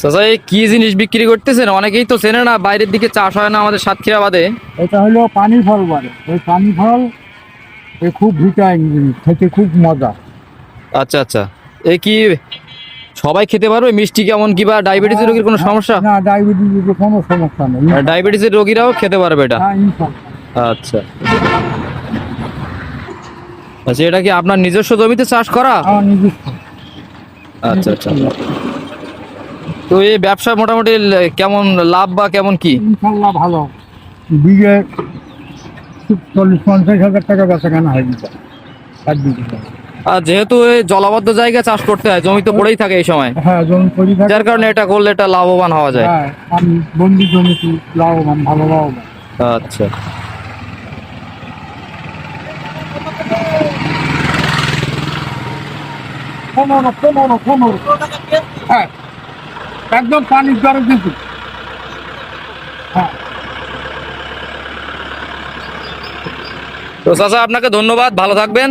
চাচা এই কি জিনিস বিক্রি করতেছেন? অনেকেই তো চেনে না বাইরের দিকে চাষ হয় না আমাদের সাতক্ষীরা বাদে। এটা হলো পানি ফল বলে ওই পানি ফল এ খুব ভিটামিন খেতে খুব মজা। আচ্ছা আচ্ছা। এই কি সবাই খেতে পারবে? মিষ্টি কেমন কি বা ডায়াবেটিস রোগীর কোনো সমস্যা? না ডায়াবেটিসের কোনো সমস্যা নেই। ডায়াবেটিসের রোগীরাও খেতে পারবে এটা? হ্যাঁ আচ্ছা। আচ্ছা এটা কি আপনার নিজস্ব জমিতে চাষ করা? আচ্ছা আচ্ছা। তো এই ব্যবসা মোটামুটি কেমন লাভ বা কেমন কি? ইনশাল্লাহ ভালো। বিঘে চল্লিশ পঞ্চাশ হাজার টাকা বেচা কেনা হয় আর যেহেতু এই জলাবদ্ধ জায়গায় চাষ করতে হয় জমি তো পড়েই থাকে এই সময়। হ্যাঁ জমি পরি থাকে। যার কারণে এটা করলে এটা লাভবান হওয়া যায়। হ্যাঁ আমি বন্দি জমিতে লাভবান ভালো লাভবান। আচ্ছা। পনেরো পনেরো পনেরো হ্যাঁ। একদম পানি দরে দিচ্ছি হ্যাঁ। তো চাচা আপনাকে ধন্যবাদ। ভালো থাকবেন।